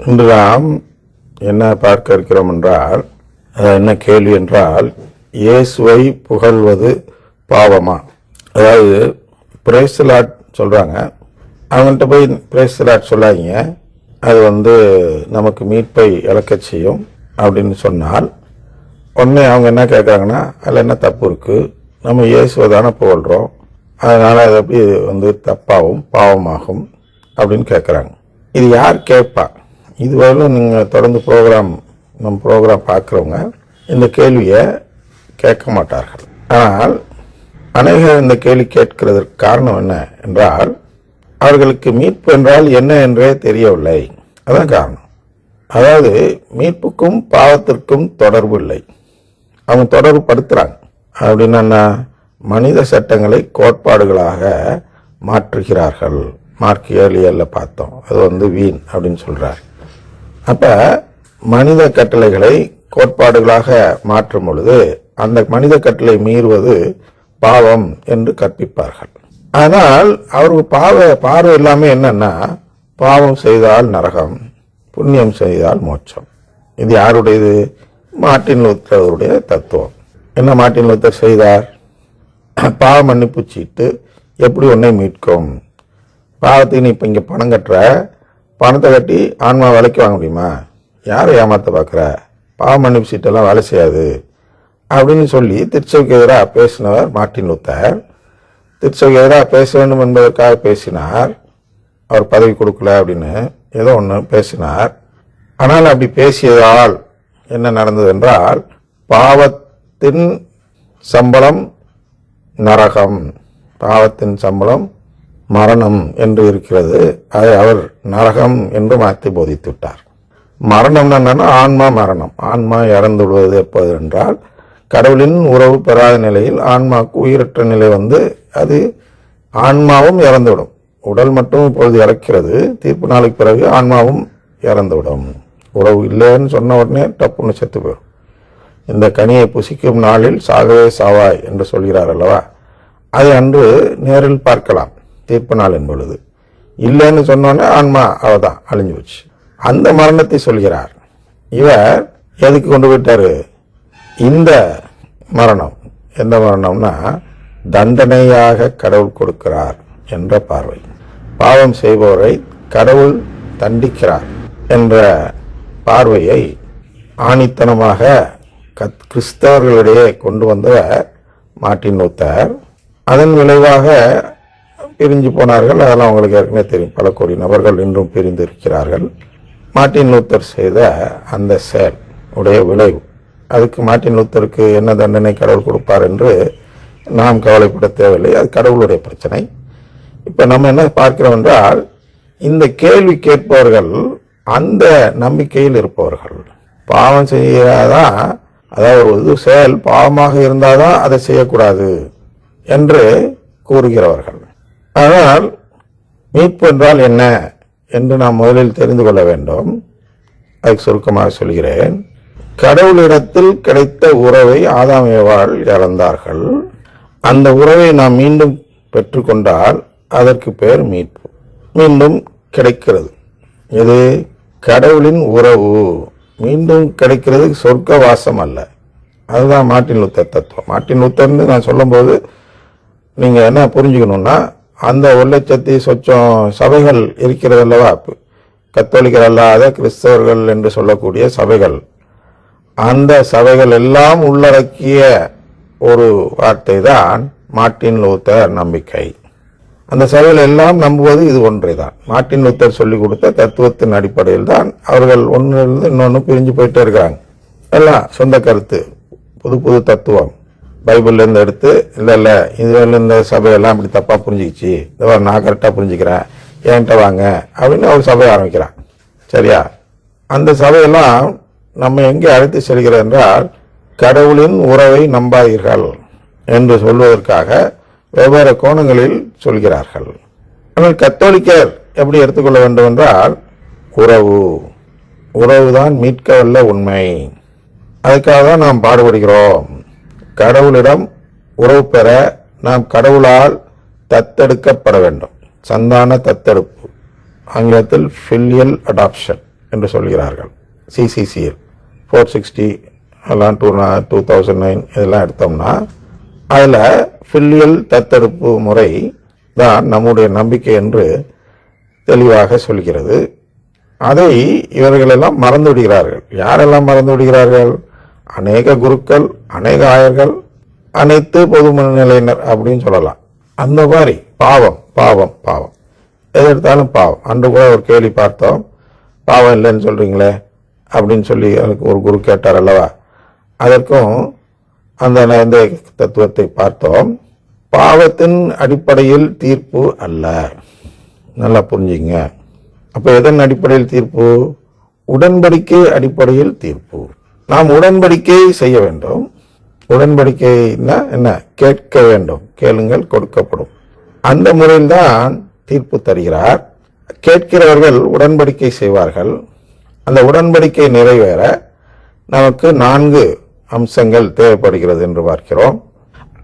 இன்று நாம் என்ன பார்க்க இருக்கிறோம் என்றால் அது என்ன கேள்வி என்றால் இயேசுவை புகழ்வது பாவமா? அதாவது பிரேசலாட் சொல்கிறாங்க அவங்கள்ட்ட போய் பிரேசலாட் சொல்லாங்க அது வந்து நமக்கு மீட்பை இழக்க செய்யும் அப்படின்னு சொன்னால் உடனே அவங்க என்ன கேட்குறாங்கன்னா அதில் என்ன தப்பு இருக்குது நம்ம இயேசுவை தானே புகழ்கிறோம் அதனால் அது எப்படி வந்து தப்பாகவும் பாவமாகும்? அப்படின்னு கேட்குறாங்க. இது யார் கேட்பா? இதுவரையிலும் நீங்கள் தொடர்ந்து ப்ரோக்ராம் நம்ம ப்ரோக்ராம் பார்க்குறவங்க இந்த கேள்வியை கேட்க மாட்டார்கள். ஆனால் அநேகர் இந்த கேள்வி கேட்கிறதற்கு காரணம் என்ன என்றால் அவர்களுக்கு மீட்பு என்றால் என்ன என்றே தெரியவில்லை. அதான் காரணம். அதாவது மீட்புக்கும் பாவத்திற்கும் தொடர்பு இல்லை. அவங்க தொடர்பு படுத்துகிறாங்க அப்படின்னா மனித சட்டங்களை கோட்பாடுகளாக மாற்றுகிறார்கள். மார்க் ஏழியல்ல பார்த்தோம். அது வந்து வீண் அப்படின்னு சொல்கிறார் அப்ப மனித கட்டளைகளை கோட்பாடுகளாக மாற்றும் பொழுது அந்த மனித கட்டளை மீறுவது பாவம் என்று கற்பிப்பார்கள். ஆனால் அவருக்கு பாவ பார்வை எல்லாமே என்னன்னா பாவம் செய்தால் நரகம் புண்ணியம் செய்தால் மோட்சம். இது யாருடையது? மார்ட்டின் லூத்தருடைய தத்துவம். என்ன மார்ட்டின் லூத்தர் செய்தார்? பாவ மன்னிப்பு சீட்டு எப்படி உன்னை மீட்கும்? பாவத்துக்கு நீ இப்போ இங்கே பணம் கட்டுற பணத்தை கட்டி ஆன்மா விலைக்கு வாங்க முடியுமா? யாரை ஏமாற்ற பார்க்குற? பாவ மன்னிப்பு சீட்டெல்லாம் வேலை செய்யாது. அப்படின்னு சொல்லி திருச்சபைக்கு எதிராக பேசினவர் மார்ட்டின் லூத்தர். திருச்சபைக்கு எதிராக பேச வேண்டும் என்பதற்காக பேசினார். அவர் பதவி கொடுக்கல அப்படின்னு ஏதோ ஒன்று பேசினார். ஆனால் அப்படி பேசியதால் என்ன நடந்தது என்றால் பாவத்தின் சம்பளம் நரகம். பாவத்தின் சம்பளம் மரணம் என்று இருக்கிறது. அதை அவர் நரகம் என்று மாற்றி போதித்து விட்டார் மரணம் என்னன்னா ஆன்மா மரணம். ஆன்மா இறந்து விடுவது எப்போது என்றால் கடவுளின் உறவு பெறாத நிலையில் ஆன்மாவுக்கு உயிரற்ற நிலை வந்து அது ஆன்மாவும் இறந்துவிடும். உடல் மட்டும் இப்பொழுது இறக்கிறது. தீர்ப்பு நாளுக்கு பிறகு ஆன்மாவும் இறந்துவிடும். உறவு இல்லைன்னு சொன்ன உடனே டப்புன்னு செத்து போயிடும். இந்த கனியை புசிக்கும் நாளில் சாகவே சாவாய் என்று சொல்கிறார் அல்லவா? அதை அன்று நேரில் பார்க்கலாம். தீர்ப்பு நாளின் பொழுது. இல்லைன்னு சொன்னோன்னே ஆன்மா அவதான் அழிஞ்சு போச்சு. அந்த மரணத்தை சொல்கிறார். இவர் எதுக்கு கொண்டு போயிட்டாரு? இந்த மரணம் எந்த மரணம்னா தண்டனையாக கடவுள் கொடுக்கிறார் என்ற பார்வை. பாவம் செய்பவரை கடவுள் தண்டிக்கிறார் என்ற பார்வையை ஆணித்தனமாக கத் கிறிஸ்தவர்களிடையே கொண்டு வந்தவர் மாட்டின் லூத்தர். அதன் விளைவாக பிரிஞ்சு போனார்கள். அதெல்லாம் அவங்களுக்கு ஏற்கனவே தெரியும். பல கோடி நபர்கள் இன்றும் பிரிந்து இருக்கிறார்கள் மார்ட்டின் லூத்தர் செய்த அந்த செயல் உடைய விளைவு. அதுக்கு மார்ட்டின் லூத்தருக்கு என்ன தண்டனை கடவுள் கொடுப்பார் என்று நாம் கவலைப்பட தேவையில்லை. அது கடவுளுடைய பிரச்சனை. இப்போ நம்ம என்ன பார்க்கிறோம் என்றால் இந்த கேள்வி கேட்பவர்கள் அந்த நம்பிக்கையில் இருப்பவர்கள் பாவம் செய்யாதான் அதாவது ஒரு செயல் பாவமாக இருந்தால் தான் அதை செய்யக்கூடாது என்று கூறுகிறவர்கள். ஆனால் மீட்பு என்றால் என்ன என்று நாம் முதலில் தெரிந்து கொள்ள வேண்டும். அதுக்கு சுருக்கமாக சொல்கிறேன். கடவுளிடத்தில் கிடைத்த உறவை ஆதாமியவாள் இழந்தார்கள். அந்த உறவை நாம் மீண்டும் பெற்றுக்கொண்டால் அதற்கு பெயர் மீட்பு. மீண்டும் கிடைக்கிறது. இது கடவுளின் உறவு. மீண்டும் கிடைக்கிறது சொர்க்க வாசம் அல்ல. அதுதான் மாட்டின் லூத்தர் தத்துவம். மாட்டின் லூத்தர்னு நான் சொல்லும்போது நீங்கள் என்ன புரிஞ்சுக்கணுன்னா அந்த ஒரு லட்சத்தி சொச்சம் சபைகள் இருக்கிறது அல்லவா? கத்தோலிக்கர் அல்லாத கிறிஸ்தவர்கள் என்று சொல்லக்கூடிய சபைகள். அந்த சபைகள் எல்லாம் உள்ளடக்கிய ஒரு வார்த்தை தான் மார்ட்டின் லூத்தர் நம்பிக்கை. அந்த சபைகள் எல்லாம் நம்புவது இது ஒன்றே தான் மார்ட்டின் லூத்தர் சொல்லிக் கொடுத்த தத்துவத்தின் அடிப்படையில் தான் அவர்கள் ஒன்றிலிருந்து இன்னொன்று பிரிஞ்சு போயிட்டே இருக்காங்க எல்லாம் சொந்த கருத்து புது புது தத்துவம். பைபிள்லேருந்து எடுத்து இல்லை இல்லை இதுல இந்த சபையெல்லாம் இப்படி தப்பாக புரிஞ்சிக்கிச்சு. இந்த நான் கரெக்டாக புரிஞ்சுக்கிறேன். என்கிட்ட வாங்க? அப்படின்னு ஒரு சபையை ஆரம்பிக்கிறான் சரியா? அந்த சபையெல்லாம் நம்ம எங்கே அழைத்து செல்கிறது என்றால் கடவுளின் உறவை நம்பாதீர்கள் என்று சொல்வதற்காக வெவ்வேறு கோணங்களில் சொல்கிறார்கள். ஆனால் கத்தோலிக்கர் எப்படி எடுத்துக்கொள்ள வேண்டும் என்றால் உறவு. உறவுதான் மீட்க வல்ல உண்மை. அதுக்காக தான் நாம் பாடுபடுகிறோம். கடவுளிடம் உறவு பெற நாம் கடவுளால் தத்தெடுக்கப்பட வேண்டும். சந்தான தத்தெடுப்பு. ஆங்கிலத்தில் ஃபில்லியல் அடாப்ஷன் என்று சொல்கிறார்கள். சிசிசிஎல் ஃபோர் சிக்ஸ்டி எல்லாம் டூ டூ தௌசண்ட் நைன் இதெல்லாம் எடுத்தோம்னா அதில் ஃபில்லியல் தத்தெடுப்பு முறை தான் நம்முடைய நம்பிக்கை என்று தெளிவாக சொல்கிறது. அதை இவர்களெல்லாம் மறந்து விடுகிறார்கள். யாரெல்லாம் மறந்து விடுகிறார்கள்? அநேக குருக்கள் அநேக ஆயர்கள் அனைத்து பொது நிலையினர் அப்படின்னு சொல்லலாம். அந்த மாதிரி பாவம் பாவம் பாவம். எது எடுத்தாலும் பாவம். அன்று கூட ஒரு கேள்வி பார்த்தோம். பாவம் இல்லைன்னு சொல்கிறீங்களே அப்படின்னு சொல்லி ஒரு குரு கேட்டார் அல்லவா? அதற்கும் அந்த இந்த தத்துவத்தை பார்த்தோம். பாவத்தின் அடிப்படையில் தீர்ப்பு அல்ல. நல்லா புரிஞ்சுங்க. அப்போ எதன் அடிப்படையில் தீர்ப்பு? உடன்படிக்கை அடிப்படையில் தீர்ப்பு. நாம் உடன்படிக்கை செய்ய வேண்டும். உடன்படிக்கைன்னா என்ன? கேட்க வேண்டும். கேளுங்கள் கொடுக்கப்படும். அந்த முறையில்தான் தீர்ப்பு தருகிறார். கேட்கிறவர்கள் உடன்படிக்கை செய்வார்கள். அந்த உடன்படிக்கை நிறைவேற நமக்கு நான்கு அம்சங்கள் தேவைப்படுகிறது என்று பார்க்கிறோம்.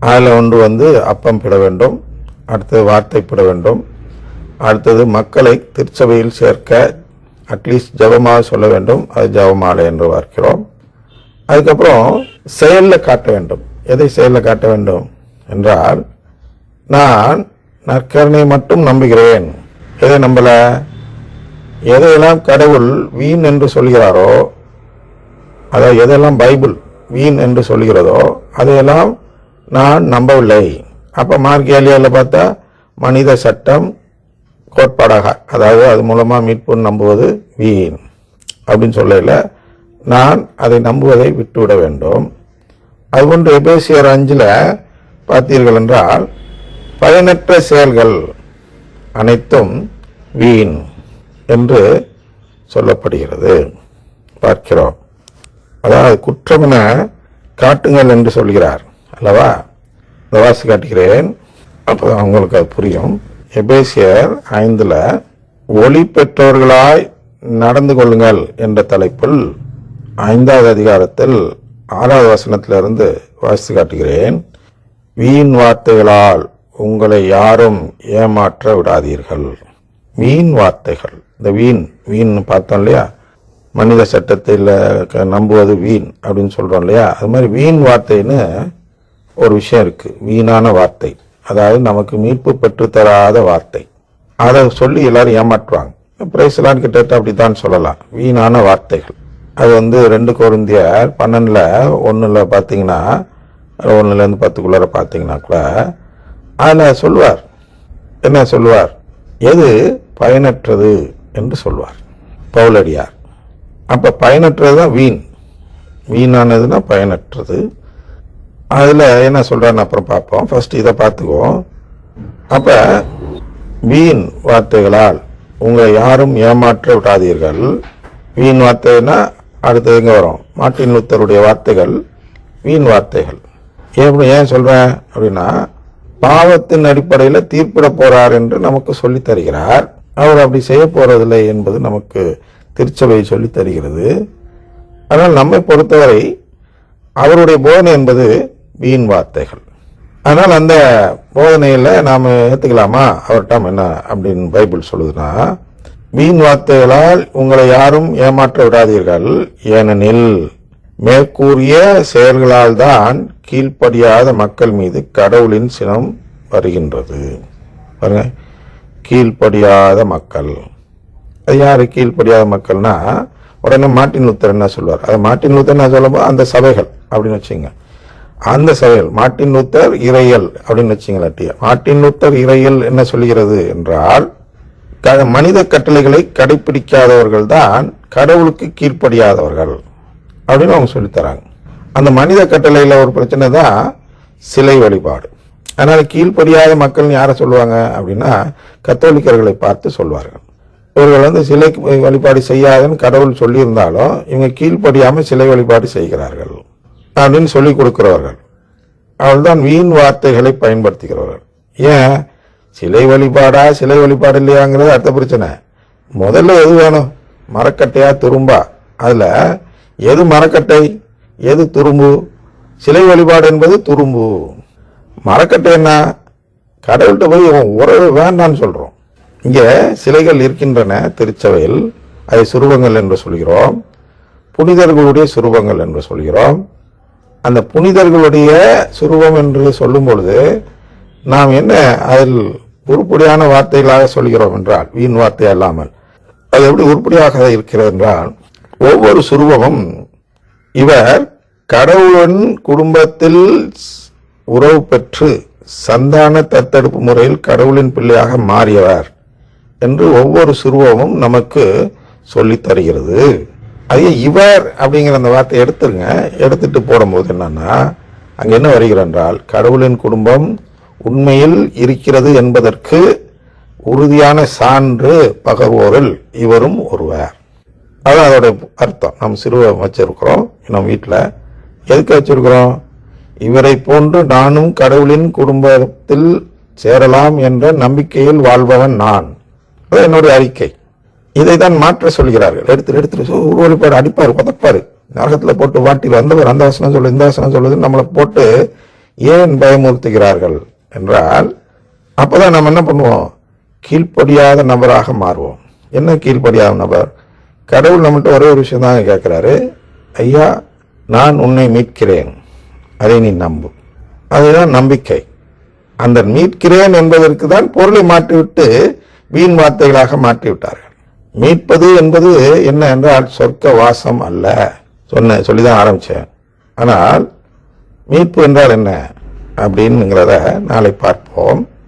அதில் ஒன்று வந்து அப்பம் பிட வேண்டும். அடுத்தது வார்த்தை பிட வேண்டும். அடுத்தது மக்களை திருச்சபையில் சேர்க்க அட்லீஸ்ட் ஜபமாக சொல்ல வேண்டும். அது ஜபமாலை என்று பார்க்கிறோம். அதுக்கப்புறம் செயலில் காட்ட வேண்டும். எதை செயலில் காட்ட வேண்டும் என்றால் நான் நற்கருணை மட்டும் நம்புகிறேன். எதை நம்பல? எதையெல்லாம் கடவுள் வீண் என்று சொல்கிறாரோ அதாவது எதெல்லாம் பைபிள் வீண் என்று சொல்கிறதோ அதையெல்லாம் நான் நம்பவில்லை. அப்ப மார்க்கியாலியாவில் பார்த்தா மனித சட்டம் கோட்பாடாக அதாவது அது மூலமாக மீட்பு நம்புவது வீண். அப்படின்னு சொல்லல. நான் அதை நம்புவதை விட்டுவிட வேண்டும். அதுபோன்று எபேசியர் அஞ்சில் பார்த்தீர்கள் என்றால் பயனற்ற செயல்கள் அனைத்தும் வீண் என்று சொல்லப்படுகிறது. பார்க்கிறோம். அதாவது குற்றமென காட்டுங்கள் என்று சொல்கிறார். அல்லவா? இந்த வாசி காட்டுகிறேன். அப்போ உங்களுக்கு அது புரியும். எபேசியர் ஐந்தில் ஒளி பெற்றவர்களாய் நடந்து கொள்ளுங்கள் என்ற தலைப்பில் ஐந்தாவது அதிகாரத்தில் ஆறாவது வசனத்திலிருந்து வாசித்து காட்டுகிறேன். வீண் வார்த்தைகளால் உங்களை யாரும் ஏமாற்ற விடாதீர்கள். வீண் வார்த்தைகள். இந்த வீண் வீண் பார்த்தோம் இல்லையா? மனித சட்டத்தில் க- நம்புவது வீண் அப்படின்னு சொல்கிறோம் இல்லையா? அது மாதிரி வீண் வார்த்தைன்னு ஒரு விஷயம் இருக்குது வீணான வார்த்தை. அதாவது நமக்கு மீட்பு பெற்றுத்தராத வார்த்தை. அதை சொல்லி எல்லாரும் ஏமாற்றுவாங்க. பிரைஸ்லான் அப்படி தான் சொல்லலாம். வீணான வார்த்தைகள். அது வந்து ரெண்டு கொரிந்தியர் பன்னெண்டில் ஒன்றில் பார்த்தீங்கன்னா ஒன்றுலேருந்து பத்துக்குள்ளார பார்த்தீங்கன்னா கூட அதில் சொல்வார் என்ன சொல்வார் எது? பயனற்றது என்று சொல்வார் பவுலடியார். அப்போ பயனற்றது தான் வீண். வீணானதுன்னா பயனற்றது. அதில் என்ன சொல்கிறான்னு அப்புறம் பார்ப்போம். ஃபஸ்ட்டு இதை பார்த்துக்குவோம். அப்போ வீண் வார்த்தைகளால் உங்களை யாரும் ஏமாற்ற விடாதீர்கள். வீண் வார்த்தைன்னா அடுத்தது எங்க வரும். மார்ட்டின் லூத்தருடைய வார்த்தைகள் வீண் வார்த்தைகள். எப்படி ஏன் சொல்கிறேன் அப்படின்னா பாவத்தின் அடிப்படையில் தீர்ப்பிட போறார் என்று நமக்கு சொல்லித் தருகிறார். அவர் அப்படி செய்ய போறதில்லை என்பது நமக்கு திருச்சபை சொல்லித் தருகிறது. ஆனால் நம்மை பொறுத்தவரை அவருடைய போதனை என்பது வீண் வார்த்தைகள். ஆனால் அந்த போதனையில் நாம் ஏற்றுக்கலாமா அவர்கிட்ட என்ன அப்படின்னு பைபிள் சொல்லுதுன்னா வீண் வார்த்தைகளால் உங்களை யாரும் ஏமாற்ற விடாதீர்கள். ஏனெனில் மேற்கூறிய செயல்களால் தான் கீழ்ப்படியாத மக்கள் மீது கடவுளின் சினம் வருகின்றது. பாருங்க. கீழ்ப்படியாத மக்கள். அது யார்? கீழ்ப்படியாத மக்கள்னா உடனே மார்ட்டின் லூத்தர் என்ன சொல்வார்? அது மார்ட்டின் லூத்தர் என்ன சொல்லும்போது அந்த சபைகள் அப்படின்னு வச்சுங்க அந்த சபைகள் மார்ட்டின் லூத்தர் இறையல் அப்படின்னு வச்சுங்களா மார்ட்டின் லூத்தர் இறையல் என்ன சொல்கிறது என்றால் மனித கட்டளைகளை கடைபிடிக்காதவர்கள் தான் கடவுளுக்கு கீழ்ப்படியாதவர்கள். அப்படின்னு அவங்க சொல்லித் தராங்க. அந்த மனித கட்டளையில் ஒரு பிரச்சனை தான் சிலை வழிபாடு. அதனால் கீழ்ப்படியாத மக்கள் யாரை சொல்லுவாங்க அப்படின்னா கத்தோலிக்கர்களை பார்த்து சொல்வார்கள். இவர்கள் வந்து சிலை வழிபாடு செய்யாதுன்னு கடவுள் சொல்லியிருந்தாலும் இவங்க கீழ்ப்படியாமல் சிலை வழிபாடு செய்கிறார்கள் அப்படின்னு சொல்லி கொடுக்கிறவர்கள். அவள்தான் வீண் வார்த்தைகளை பயன்படுத்துகிறவர்கள். ஏன்? சிலை வழிபாடா சிலை வழிபாடு இல்லையாங்கிறது அடுத்த பிரச்சனை. முதல்ல எது வேணும்? மரக்கட்டையா துரும்பா? அதில் எது மரக்கட்டை? எது துரும்பு? சிலை வழிபாடு என்பது துரும்பு. மரக்கட்டை என்ன? கடவுள்கிட்ட போய் உறவு வேண்டான்னு சொல்கிறோம் இங்கே சிலைகள் இருக்கின்றன திருச்சபையில். அதை சுரூபங்கள் என்று சொல்கிறோம். புனிதர்களுடைய சுரூபங்கள் என்று சொல்கிறோம். அந்த புனிதர்களுடைய சுரூபம் என்று சொல்லும் பொழுது நாம் என்ன அதில் உருப்படியான வார்த்தைகளாக சொல்கிறோம் என்றால் வீண் வார்த்தை அல்லாமல் அது எப்படி உருப்படியாக இருக்கிறது என்றால் ஒவ்வொரு சுரூபமும் இவர் கடவுளின் குடும்பத்தில் உறவு பெற்று சந்தான தத்தெடுப்பு முறையில் கடவுளின் பிள்ளையாக மாறியவர் என்று ஒவ்வொரு சுருவமும் நமக்கு சொல்லித் தருகிறது. அதே இவர் அப்படிங்கிற அந்த வார்த்தையை எடுத்துருங்க. எடுத்துட்டு போடும்போது என்னன்னா அங்க என்ன வருகிறென்றால் கடவுளின் குடும்பம் உண்மையில் இருக்கிறது என்பதற்கு உறுதியான சான்று பகர்வோரில் இவரும் ஒருவர். அதான் அதோட அர்த்தம். நம் சிறுவம் வச்சிருக்கிறோம் நம்ம வீட்டில் எதுக்கு வச்சிருக்கிறோம்? இவரை போன்று நானும் கடவுளின் குடும்பத்தில் சேரலாம் என்ற நம்பிக்கையில் வாழ்பவன் நான். அது என்னுடைய அறிக்கை. இதை தான் மாற்ற சொல்கிறார்கள். எடுத்து எடுத்துட்டு உருவழிப்பாடு அடிப்பார் உதப்பார் நரகத்தில் போட்டு வாட்டில் வந்தவர் அந்த வசனம் சொல்லு இந்த வசனம் சொல்லுது நம்மளை போட்டு ஏன் பயமுறுத்துகிறார்கள்? என்றால் அப்போதான் நம்ம என்ன பண்ணுவோம்? கீழ்ப்படியாத நபராக மாறுவோம். என்ன கீழ்ப்படியாத நபர்? கடவுள் நம்மகிட்ட ஒரே ஒரு விஷயம் தான் கேட்குறாரு. ஐயா நான் உன்னை மீட்கிறேன். அதை நீ நம்பு. அதுதான் நம்பிக்கை. அந்த மீட்கிறேன் என்பதற்கு தான் பொருளை மாற்றிவிட்டு வீண் வார்த்தைகளாக மாற்றிவிட்டார்கள். மீட்பது என்பது என்ன என்றால் சொர்க்க வாசம் அல்ல. சொன்ன சொல்லிதான் ஆரம்பித்தேன் ஆனால் மீட்பு என்றால் என்ன? அப்படின்னுங்கிறத நாளை பார்ப்போம்.